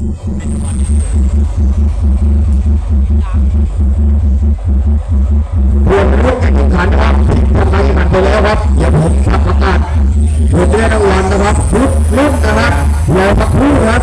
รวมเป็นลูกแข่งขันครับทำการแข่งขันไปแล้วครับอย่าผมขับประกาศผลได้รางวัลนะครับชุดรุ่นนะครับรอสักครู่ครับ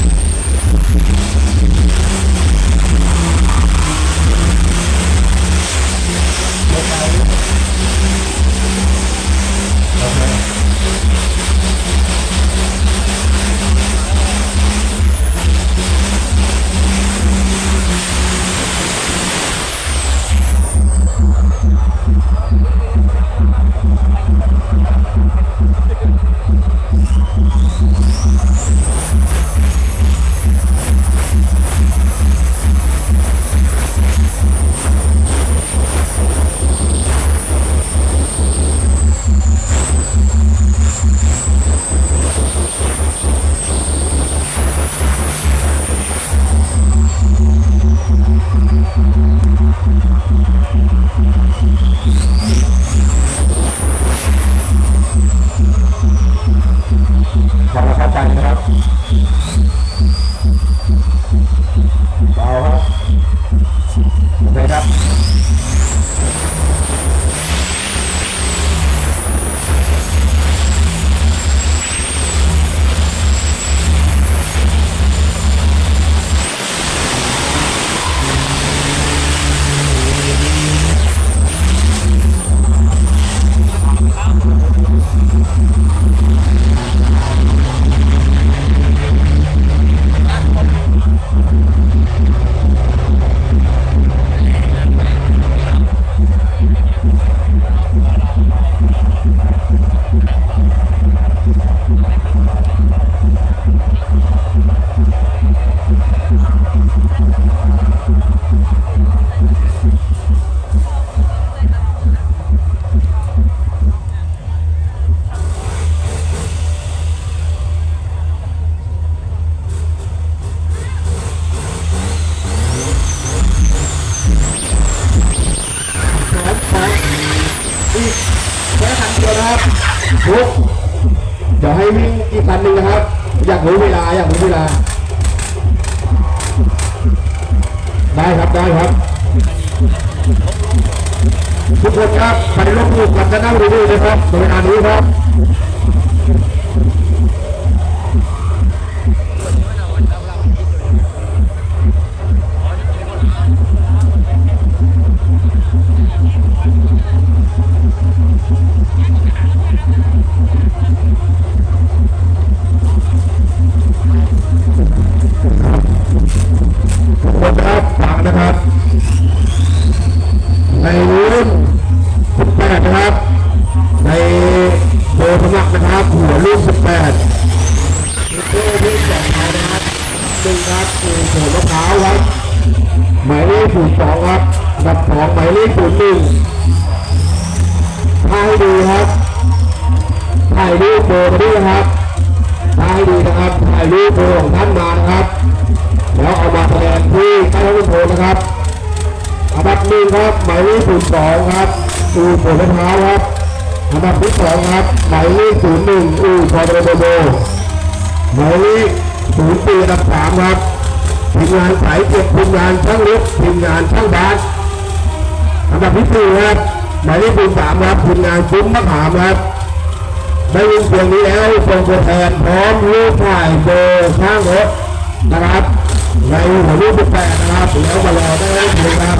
ขอบคุณครับไปนะครับเบาครับโอเคครับ นะครับลุกเดี๋ยวให้วิ่งอีกคันหนึ่งนะครับ อยากรู้เวลา อยากรู้เวลา ได้ครับได้ครับ ทุกคนครับไปลบหลู่กันจะนั่งดูด้วยนะครับโดยอานุครับ ศูนย์สองครับอันดับสองหมายเลขศูนย์หนึ่งถ้าให้ดูครับถ่ายรูปโบมาด้วยนะครับถ่ายดีนะครับถ่ายรูปโบของท่านมานะครับแล้วเอามาแสดงที่ใต้ห้องโพนะครับอันดับหนึ่งครับหมายเลขศูนย์สองครับอู่ผลมะพร้าครับอันดับที่สองครับหมายเลขศูนย์หนึ่งอู่พอโดโดโดหมายเลขศูนย์สี่อันดับสามครับ งานสายเก็บทีมงานช่างลุกทีมงานช่างบาสอันดับที่สี่ครับหมายเลขศูนสามครับทีมงานซุ้มมะขามครับได้ยินเสียงนี้แล้วส่งตัวแทนพร้อมรูปถ่ายโดยช่างรถนะครับในหัวรูปแปดนะครับแล้วมารอได้เลยครับ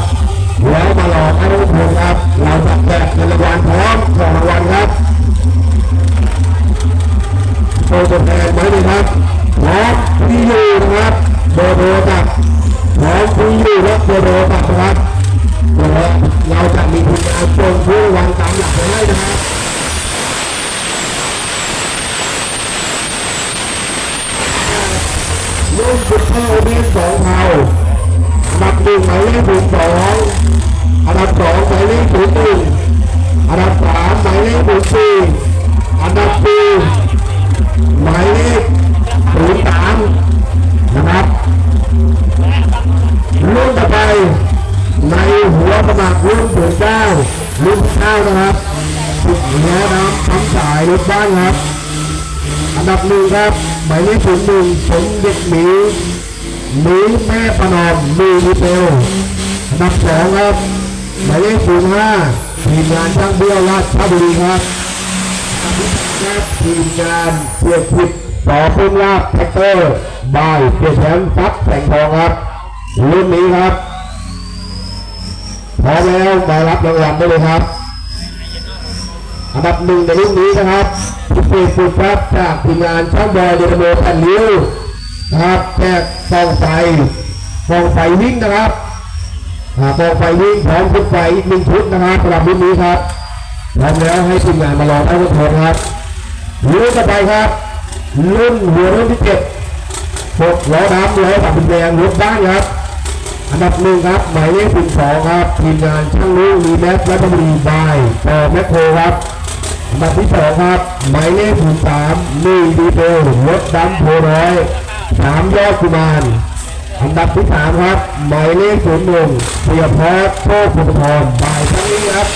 แล้วมารอได้เลยครับเราจะแจกเงินรางวัลพร้อมของรางวัลครับส่งตัวแทนไว้เลยครับพร้อมที่อยู่นะครับ โบโรตักของคุณดูและโบโรตักนะครับเราจะมีคุณอาชงผู้วางตามหลักไว้ให้นะครับรุ่นสุดท่าเรียนสองเท่าอันดับหนึ่งหมายเลขศูนย์สองอันดับสองหมายเลขศูนหนึ่งอันดับสามหมายเลขศูนย์สี่อันดับสี่หมายเลขศูนย์สาม นะครับสุดแย่น้ำทั้งสายรถบ้านครับ อันดับหนึ่งครับหมายเลขศูนย์หนึ่งสมเด็จหมีหมีแม่ประนอมมีดีเทลอันดับสองครับหมายเลขศูนย์ห้าทีมงานช่างเบี้ยวราชบุรีครับอันดับที่สามครับทีมงานเสียคิดต่อพุ่มลาบแท็กเตอร์บายเสียแชมป์ซับแสงทองครับรุ่นนี้ครับพร้อมแล้วมารับรางวัลได้เลยครับ อันดับหนึ่งในรุ่นนี้นะครับพิเศษสุดครับจากทีมงานช่างบอยเดนโมกันลิ้วนะครับแจกกองไฟกองไฟวิ่งนะครับอ่ากองไฟวิ่งพร้อมชุดไฟอีกหนึ่งชุดนะครับสำหรับรุ่นนี้ครับพร้อมแล้วให้ทีมงานมารอได้ทุกคนครับรุ่นต่อไปครับ รุ่นหัวรุ่นที่เจ็ดหกล้อน้ำร้อยสามสิบแรงรถบ้านครับอันดับหนึ่งครับหมายเลขสิบสองครับทีมงานช่างรู้รีแมสและบรีบายต่อแมคโครครับ อัดที่สองครับหมายเลขสิบสามมีดีเทลรถดำโพร้อยสามยอดกุมารอันดับที่สามครับหมายเลขศูนย์หนึ่งเสียพอโชคพุทธพรบ่ายครั้งนี้ครับ